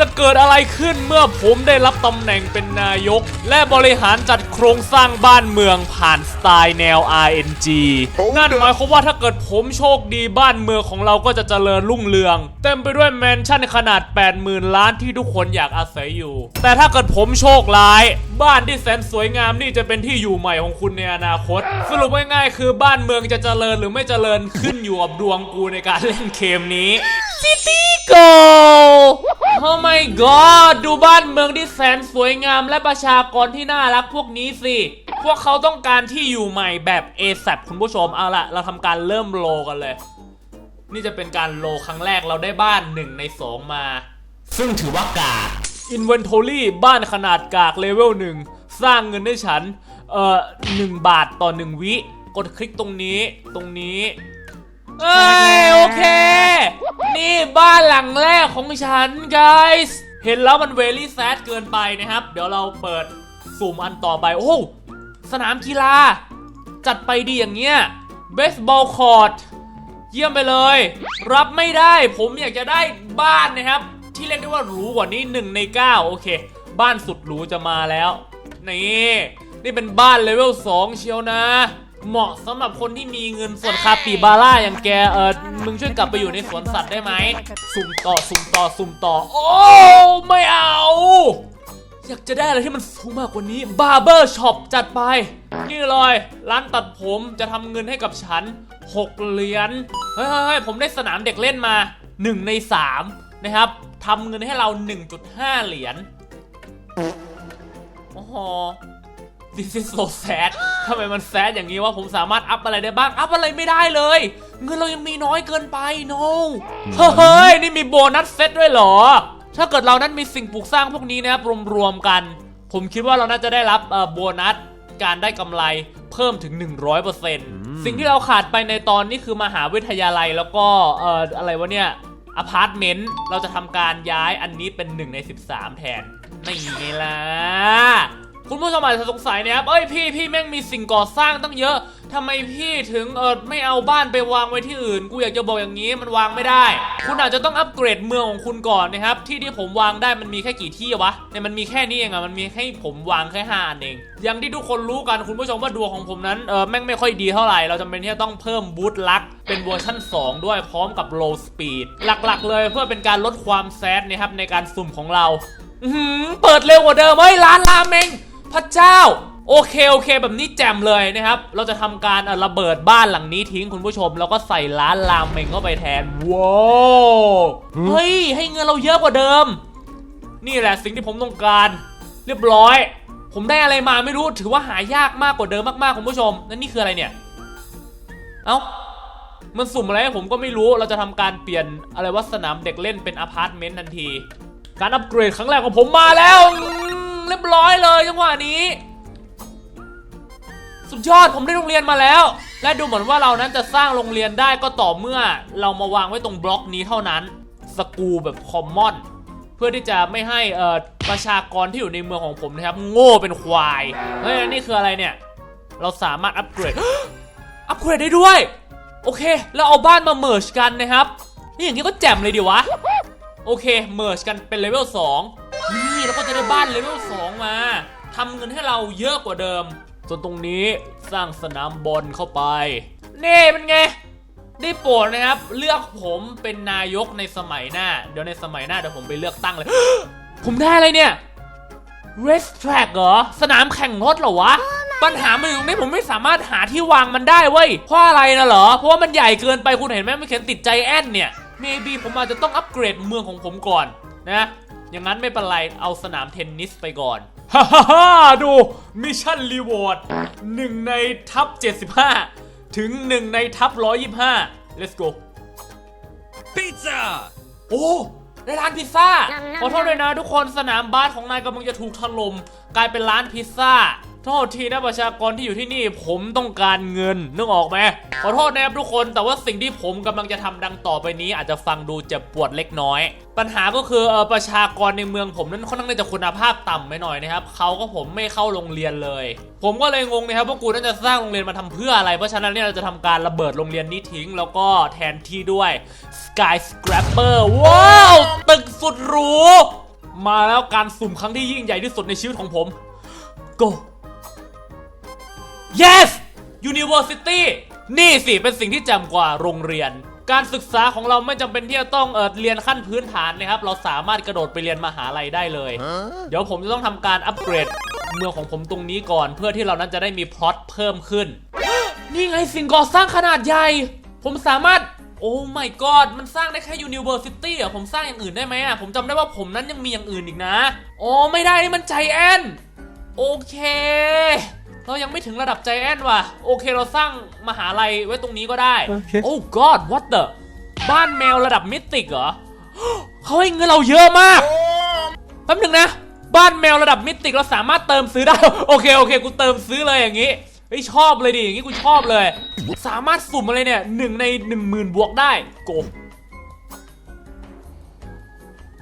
จะเกิดอะไรขึ้นเมื่อผมได้รับตำแหน่งเป็นนายก และบริหารจัดโครงสร้างบ้านเมืองผ่านสไตล์แนว RNG นั่นหมายความว่าถ้าเกิดผมโชคดีบ้านเมืองของเราก็จะเจริญรุ่งเรือง เต็มไปด้วยแมนชั่นขนาด 80,000 ล้านที่ทุกคนอยากอาศัยอยู่ แต่ถ้าเกิดผมโชคร้าย บ้านที่แสนสวยงามนี่จะเป็นที่อยู่ใหม่ของคุณในอนาคต สรุปง่ายๆคือบ้านเมืองจะเจริญหรือไม่เจริญขึ้นอยู่กับดวงกูในการเล่นเกมนี้ซิตี้โกโอ้ my god ดูบ้านเมืองที่แสนสวยงามและประชากรที่น่ารักพวกนี้สิ พวกเขาต้องการที่อยู่ใหม่แบบ a อ a p คุณผู้ชม เอาละเราทำการเริ่มโลกันเลย นี่จะเป็นการโลครั้งแรกเราได้บ้าน 1 ใน 2 มา ซึ่งถือว่ากาก Inventory บ้านขนาดกากเลเวล1สร้างเงินให้ฉัน เอ่อ1บาทต่อ 1 วิ กดคลิกตรงนี้ ตรงนี้ เอ้ยโอเค นี่บ้านหลังแรกของฉัน guys เห็นแล้วมันเวลี่แซดเกินไปนะครับ เดี๋ยวเราเปิดสุ่มอันต่อไป โอ้โหสนามกีฬา จัดไปดีอย่างเงี้ยเบสบอลคอร์ t เยี่ยมไปเลย รับไม่ได้ผมอยากจะได้บ้านนะครับ ที่เรียกได้ว่าหรูกว่านี้1ใน 9 โอเค บ้านสุดหรูจะมาแล้ว นี่ นี่เป็นบ้านเลเวล2เชียวนะ เหมาะสำหรับคนที่มีเงินส่วนคาปิบาร่าอย่างแกเออมึงช่วยกลับไปอยู่ในสวนสัตว์ได้ไหมสุ่มต่อสุ่มต่อสุ่มต่อ โอ้ไม่เอา อยากจะได้อะไรที่มันสูงมากกว่านี้ Barber Shop จัดไป นี่เลย ร้านตัดผมจะทำเงินให้กับฉัน 6 เหรียญเฮ้ยเฮ้ยเฮ้ยผมได้สนามเด็กเล่นมา 1 ใน 3 นะครับทำเงินให้เรา 1.5 เหรียญโอ้โห This is so sad ทำไมมันแซดอย่างนี้ว่าผมสามารถอัพอะไรได้บ้าง อัพอะไรไม่ได้เลย เงินเรายังมีน้อยเกินไป no เฮ้ย นี่มีโบนัสเซตด้วยเหรอ ถ้าเกิดเรานั้นมีสิ่งปลูกสร้างพวกนี้นะครับรวมๆกัน ผมคิดว่าเราน่าจะได้รับเอ่อโบนัสการได้กำไรเพิ่มถึง 100%สิ่งที่เราขาดไปในตอนนี้คือมหาวิทยาลัยแล้วก็เอ่ออะไรวะเนี่ยอพาร์ตเมนต์เราจะทำการย้ายอันนี้เป็น 1 ใน 13 แทน ไม่ไงล่ะ คุณผู้ชมอาจจะสงสัยนะครับเอ้ยพี่พี่แม่งมีสิ่งก่อสร้างตั้งเยอะทำไมพี่ถึงเออไม่เอาบ้านไปวางไว้ที่อื่น กูอยากจะบอกอย่างนี้มันวางไม่ได้ คุณอาจจะต้องอัปเกรดเมืองของคุณก่อนนะครับ ที่ที่ผมวางได้มันมีแค่กี่ที่วะเนี่ยมันมีแค่นี้เองอะมันมีให้ผมวางแค่ห้าอันเอง อย่างที่ทุกคนรู้กันคุณผู้ชมว่าดวงของผมนั้นเออแม่งไม่ค่อยดีเท่าไหร่ เราจำเป็นที่จะต้องเพิ่มบูทลักเป็นเวอร์ชั่น 2 ด้วยพร้อมกับ low speed หลักๆ เลยเพื่อเป็นการลดความแซดนะครับในการสุ่มของเราอืเปิดเร็วกว่าเดิมเฮ้ยร้านราเมง พระเจ้า โอเคโอเค แบบนี้แจ่มเลยนะครับ เราจะทำการเอ่อระเบิดบ้านหลังนี้ทิ้งคุณผู้ชม แล้วก็ใส่ร้านรามเมงเข้าไปแทนว้าวเฮ้ย ให้เงินเราเยอะกว่าเดิม นี่แหละสิ่งที่ผมต้องการ เรียบร้อย ผมได้อะไรมาไม่รู้ถือว่าหายากมากกว่าเดิมมากๆคุณผู้ชมนั่นนี่คืออะไรเนี่ย เอ้ามันสุ่มอะไรให้ผมก็ไม่รู้ เราจะทำการเปลี่ยนอะไรว่าสนามเด็กเล่นเป็นอพาร์ตเมนต์ทันที การอัปเกรดครั้งแรกของผมมาแล้วอืม เรียบร้อยเลยจังหวะนี้ สุดยอดผมได้โรงเรียนมาแล้ว และดูเหมือนว่าเรานั้นจะสร้างโรงเรียนได้ก็ต่อเมื่อ เรามาวางไว้ตรงบล็อกนี้เท่านั้นสกูแบบคอมมอนเพื่อที่จะไม่ให้เอ่อประชากรที่อยู่ในเมืองของผมนะครับ โง่เป็นควายเฮ้ยนี่คืออะไรเนี่ย เราสามารถอัปเกรดอัปเกรดได้ด้วย โอเค แล้วเอาบ้านมาเมิร์ชกันนะครับ นี่อย่างนี้ก็แจ่มเลยดิวะ โอเคเมิร์ชกันเป็นเลเวล2 แล้วก็จะได้บ้านเลเวล2มาทำเงินให้เราเยอะกว่าเดิมส่วนตรงนี้สร้างสนามบอลเข้าไปนี่เป็นไงได้โปรดนะครับ เลือกผมเป็นนายกในสมัยหน้า เดี๋ยวในสมัยหน้าเดี๋ยวผมไปเลือกตั้งเลย ผมได้อะไรเนี่ย Race Track เหรอ สนามแข่งรถเหรอวะ ปัญหามันอยู่ตรงนี้ผมไม่สามารถหาที่วางมันได้เว้ย เพราะอะไรนะเหรอ เพราะว่ามันใหญ่เกินไปคุณเห็นไหมมันเขียนติดใจแอนเนี่ย maybe ผมอาจจะต้องอัปเกรดเมืองของผมก่อนนะ อย่างนั้นไม่เป็นไร เอาสนามเทนนิสไปก่อน ฮ่าฮ่าฮ่าดูมิชชั่นรีวอร์ดหนึ่งในทับ 75 ถึง1ในทับ 125 let's go Pizza! โอ้ได้ร้านพิซซ่าขอโทษด้วยนะทุกคนสนามบาสของนายกำลังจะถูกถล่มกลายเป็นร้านพิซซ่า โทษทีนะประชากรที่อยู่ที่นี่ผมต้องการเงินนึกออกไหมขอโทษนะครับทุกคนแต่ว่าสิ่งที่ผมกำลังจะทำดังต่อไปนี้ อาจจะฟังดูเจ็บปวดเล็กน้อย ปัญหาก็คือเออประชากรในเมืองผมนั้นค่อนข้างจะคุณภาพต่ำไปหน่อยนะครับเขาก็ผมไม่เข้าโรงเรียนเลย ผมก็เลยงงนะครับว่ากูน่าจะสร้างโรงเรียนมาทำเพื่ออะไร เพราะฉะนั้นเนี่ยเราจะทำการระเบิดโรงเรียนนี้ทิ้ง แล้วก็แทนที่ด้วย Skyscraper ว้าวตึกสุดหรูมาแล้วการสุ่มครั้งที่ยิ่งใหญ่ที่สุดในชีวิตของผม go yes university นี่สิเป็นสิ่งที่แจำกว่าโรงเรียน การศึกษาของเราไม่จำเป็นที่จะต้องเออเรียนขั้นพื้นฐานนะครับ เราสามารถกระโดดไปเรียนมหาลัยได้เลย เดี๋ยวผมจะต้องทำการอัปเกรดเมืองของผมตรงนี้ก่อน เพื่อที่เรานั้นจะได้มีพล็อตเพิ่มขึ้น นี่ไงสิ่งก่อสร้างขนาดใหญ่ ผมสามารถโอ้ my god มันสร้างได้แค่ University เหรอผมสร้างอย่างอื่นได้ไหมอะผมจำได้ว่าผมนั้นยังมีอย่างอื่นอีกนะ อ๋อไม่ได้นี่มันใจแอน โอเค เรายังไม่ถึงระดับใจแอนว่ะ โอเคเราสร้างมหาลัยไว้ตรงนี้ก็ได้ โอเคโอ้ god what the บ้านแมวระดับมิติกเหรอเขาให้เงินเราเยอะมากแป๊บหนึงนะ บ้านแมวระดับมิติกเราสามารถเติมซื้อได้ โอเคโอเค กูเติมซื้อเลยอย่างนี้เฮ้ยชอบเลยดิอย่างนี้กูชอบเลย สามารถสุ่มอะไรเนี่ยหนึ่งในหนึ่งหมื่นบวกได้โก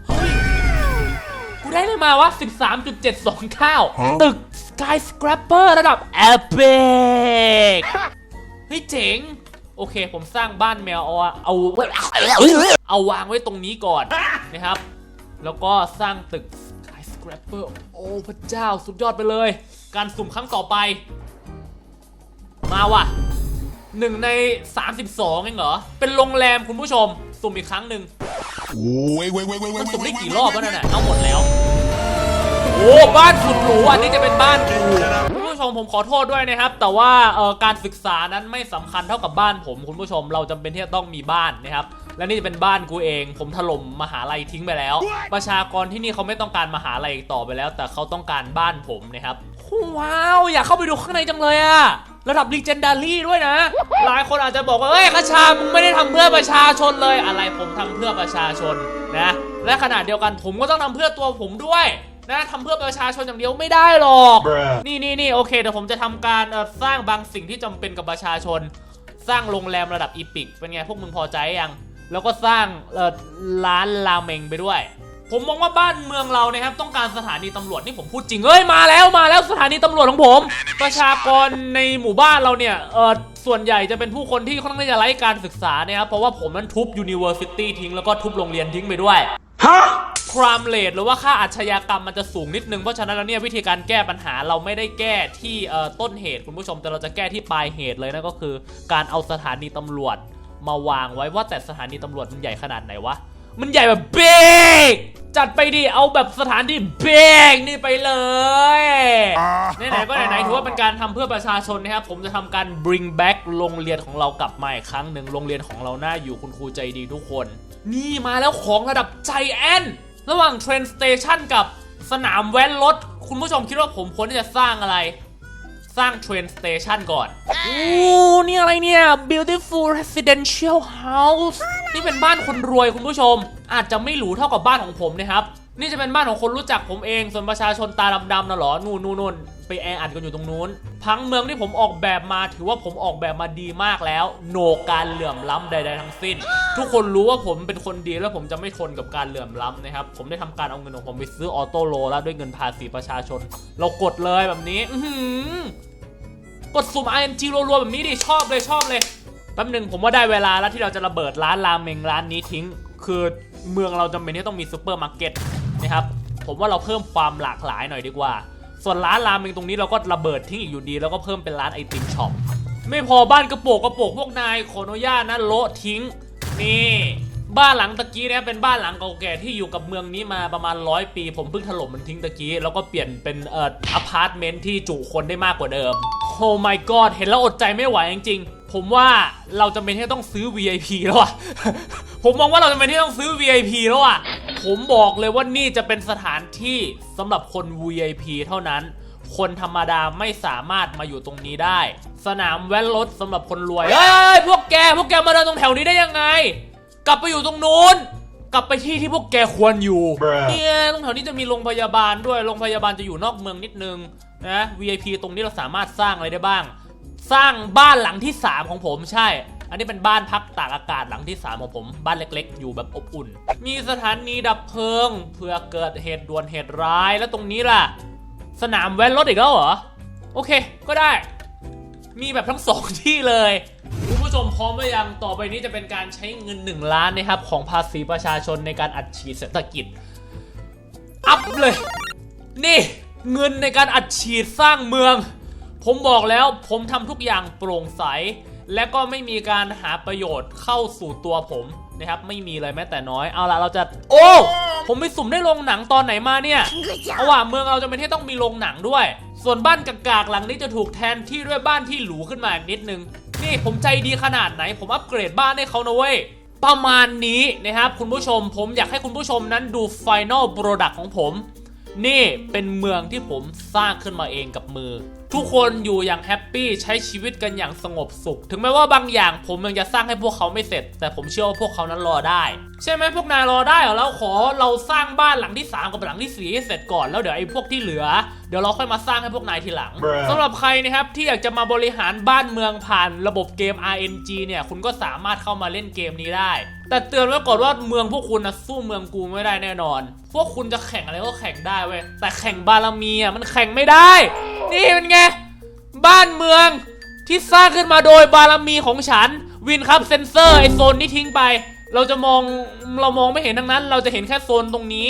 เฮ้ยกูได้เลยมาวะ13.729 ตึก skyscraper ระดับ epic เฮ้ยเจ๋ง โอเค ผมสร้างบ้านแมวเอาเอาเอาวางไว้ตรงนี้ก่อนนะครับ แล้วก็สร้างตึก skyscraper โอ้พระเจ้าสุดยอดไปเลย การสุ่มครั้งต่อไป มาว่ะหนึ่งใน 32เองเหรอ เป็นโรงแรมคุณผู้ชม สุ่มอีกครั้งหนึ่งมันสุ่มได้กี่รอบ wait, วนั่น wait. น่ะเอาหมดแล้ว โอ้บ้านสุดหรูอันนี้จะเป็นบ้านกูคุณผู้ชมผมขอโทษด้วยนะครับ แต่ว่าเอ่อการศึกษานั้นไม่สำคัญเท่ากับบ้านผม คุณผู้ชมเราจำเป็นที่จะต้องมีบ้านนะครับและนี่จะเป็นบ้านกูเอง ผมถล่มมหาลัยทิ้งไปแล้ว ประชากรที่นี่เขาไม่ต้องการมหาลัยต่อไปแล้ว แต่เขาต้องการบ้านผมนะครับว้าวอยากเข้าไปดูข้างในจังเลยอะระดับ legendary ด้วยนะ หลายคนอาจจะบอกว่าเฮ้ยกระชามึงไม่ได้ทำเพื่อประชาชนเลยอะไรผมทำเพื่อประชาชนนะและขณะเดียวกันผมก็ต้องทำเพื่อตัวผมด้วย นะทำเพื่อประชาชนอย่างเดียวไม่ได้หรอกนี่นี่นี่โอเคเดี๋ยวผมจะทำการเอ่อสร้างบางสิ่งที่จำเป็นกับประชาชน สร้างโรงแรมระดับอีพิกเป็นไงพวกมึงพอใจยังแล้วก็สร้างเอ่อร้านราเมงไปด้วย ผมมองว่าบ้านเมืองเรานะครับต้องการสถานีตำรวจนี่ผมพูดจริงเอ้ยมาแล้วมาแล้วสถานีตำรวจของผม ประชากรในหมู่บ้านเราเนี่ยเออส่วนใหญ่จะเป็นผู้คนที่ค่อนข้างจะไร้การศึกษานะครับเพราะว่าผมนั้นทุบ University ทิ้งแล้วก็ทุบโรงเรียนทิ้งไปด้วย ครามเลทหรือว่าค่าอาชญากรรมมันจะสูงนิดนึง เพราะฉะนั้นแล้วเนี่ยวิธีการแก้ปัญหาเราไม่ได้แก้ที่ต้นเหตุคุณผู้ชมแต่เราจะแก้ที่ปลายเหตุเลยนั่นก็คือ การเอาสถานีตำรวจมาวางไว้ว่าแต่สถานีตำรวจมันใหญ่ขนาดไหนวะมันใหญ่แบบเบกจัดไปดิ เอาแบบสถานที่เบกนี่ไปเลยไหนๆก็ไหนๆถือว่าเป็นการทำเพื่อประชาชนนะครับ ผมจะทำการ bring back โรงเรียนของเรากลับมาอีกครั้งหนึ่งโรงเรียนของเราหน่าอยู่คุณครูใจดีทุกคน นี่มาแล้วของระดับใจแอนระหว่างเทรนสเตชันกับสนามแว้นรถ คุณผู้ชมคิดว่าผมควรที่จะสร้างอะไร สร้างเทรนสเตชันก่อนโอ้นี่อะไรเนี่ย beautiful residential house นี่เป็นบ้านคนรวยคุณผู้ชม อาจจะไม่หรูเท่ากับบ้านของผมนะครับ นี่จะเป็นบ้านของคนรู้จักผมเอง ส่วนประชาชนตาดำๆนะหรอ นู่นนู่นนู่นไปแออัดกันอยู่ตรงนู้น พังเมืองที่ผมออกแบบมาถือว่าผมออกแบบมาดีมากแล้ว โนการเหลื่อมล้ำใด ๆ ทั้งสิ้น ทุกคนรู้ว่าผมเป็นคนดีแล้วผมจะไม่ทนกับการเหลื่อมล้ำนะครับ ผมได้ทำการเอาเงินของผมไปซื้อออโต้โลแล้วด้วยเงินภาษีประชาชน เรากดเลยแบบนี้ อื้อหือกดสุ่ม ING รัวๆแบบนี้ดิชอบเลยชอบเลยแป๊บหนึ่งผมว่าได้เวลาแล้วที่เราจะระเบิดร้านรามเมงร้านนี้ทิ้ง คือเมืองเราจำเป็นที่ต้องมีซูเปอร์มาร์เก็ต นะครับผมว่าเราเพิ่มความหลากหลายหน่อยดีกว่า ส่วนร้านรามเมงตรงนี้เราก็ระเบิดทิ้งอีกอยู่ดี แล้วก็เพิ่มเป็นร้านไอติมช็อปไม่พอบ้านกระโปกกระโปกพวกนายขออนุญาตนะโละทิ้งนี่บ้านหลังตะกี้เนี่ยเป็นบ้านหลังเก่าแก่ที่อยู่กับเมืองนี้มาประมาณร้อยปี ผมเพิ่งถล่มมันทิ้งตะกี้ แล้วก็เปลี่ยนเป็นเอ่ออพาร์ตเมนต์ที่จุคนได้มากกว่าเดิมโอ้ my god เห็นแล้วอดใจไม่ไหวจริงๆ ผมว่าเราจะเป็นที่ต้องซื้อ VIP แล้วอะผมมองว่าเราจะเป็นที่ต้องซื้อ VIP แล้วอะ ผมบอกเลยว่านี่จะเป็นสถานที่สำหรับคน VIP เท่านั้น คนธรรมดาไม่สามารถมาอยู่ตรงนี้ได้ สนามแว้นรถสำหรับคนรวยเฮ้ยพวกแกพวกแกมาเดินตรงแถวนี้ได้ยังไง กลับไปอยู่ตรงนู้นกลับไปที่ที่พวกแกควรอยู่เนี่ยตรงแถวนี้จะมีโรงพยาบาลด้วยโรงพยาบาลจะอยู่นอกเมืองนิดนึงนะ VIP ตรงนี้เราสามารถสร้างอะไรได้บ้าง สร้างบ้านหลังที่ 3 ของผมใช่ อันนี้เป็นบ้านพักตากอากาศหลังที่ 3 ของผม บ้านเล็กๆ อยู่แบบอบอุ่น มีสถานีดับเพลิง เพื่อเกิดเหตุด่วนเหตุร้าย แล้วตรงนี้ล่ะ สนามแว้นรถอีกแล้วเหรอ โอเค ก็ได้ มีแบบทั้งสองที่เลย คุณผู้ชมพร้อมหรือยัง ต่อไปนี้จะเป็นการใช้เงิน 1 ล้านนะครับของภาษีประชาชนในการอัดฉีดเศรษฐกิจ อัพเลย นี่เงินในการอัดฉีดสร้างเมือง ผมบอกแล้วผมทำทุกอย่างโปร่งใส และก็ไม่มีการหาประโยชน์เข้าสู่ตัวผมนะครับไม่มีเลยแม้แต่น้อยเอาละเราจะ โอ้ ผมไปสุ่มได้โรงหนังตอนไหนมาเนี่ยเอาว่าเมืองเราจะเป็นที่ต้องมีโรงหนังด้วย ส่วนบ้านกากๆหลังนี้จะถูกแทนที่ด้วยบ้านที่หรูขึ้นมาอีกนิดนึงนี่ผมใจดีขนาดไหน ผมอัปเกรดบ้านให้เขานะเว้ยประมาณนี้นะครับคุณผู้ชมผมอยากให้คุณผู้ชมนั้นดู Final Product ของผม นี่เป็นเมืองที่ผมสร้างขึ้นมาเองกับมือ ทุกคนอยู่อย่างแฮปปี้ใช้ชีวิตกันอย่างสงบสุข ถึงแม้ว่าบางอย่างผมยังจะสร้างให้พวกเขาไม่เสร็จ แต่ผมเชื่อว่าพวกเขานั้นรอได้ ใช่ไหมพวกนายรอได้เหรอเราขอเราสร้างบ้านหลังที่ 3 กับหลังที่ 4 ให้เสร็จก่อนแล้วเดี๋ยวไอ้พวกที่เหลือ เดี๋ยวเราค่อยมาสร้างให้พวกนายทีหลังสำหรับใครนะครับที่อยากจะมาบริหารบ้านเมืองผ่านระบบเกม RNG เนี่ยคุณก็สามารถเข้ามาเล่นเกมนี้ได้ แต่เตือนไว้ก่อนว่าเมืองพวกคุณนะสู้เมืองกูไม่ได้แน่นอน พวกคุณจะแข่งอะไรก็แข่งได้เว้ยแต่แข่งบารมีอะมันแข่งไม่ได้ นี่เป็นไงบ้านเมืองที่สร้างขึ้นมาโดยบารมีของฉันวินครับเซนเซอร์ไอโซนนี้ทิ้งไป เราจะมองเรามองไม่เห็นทั้งนั้น เราจะเห็นแค่โซนตรงนี้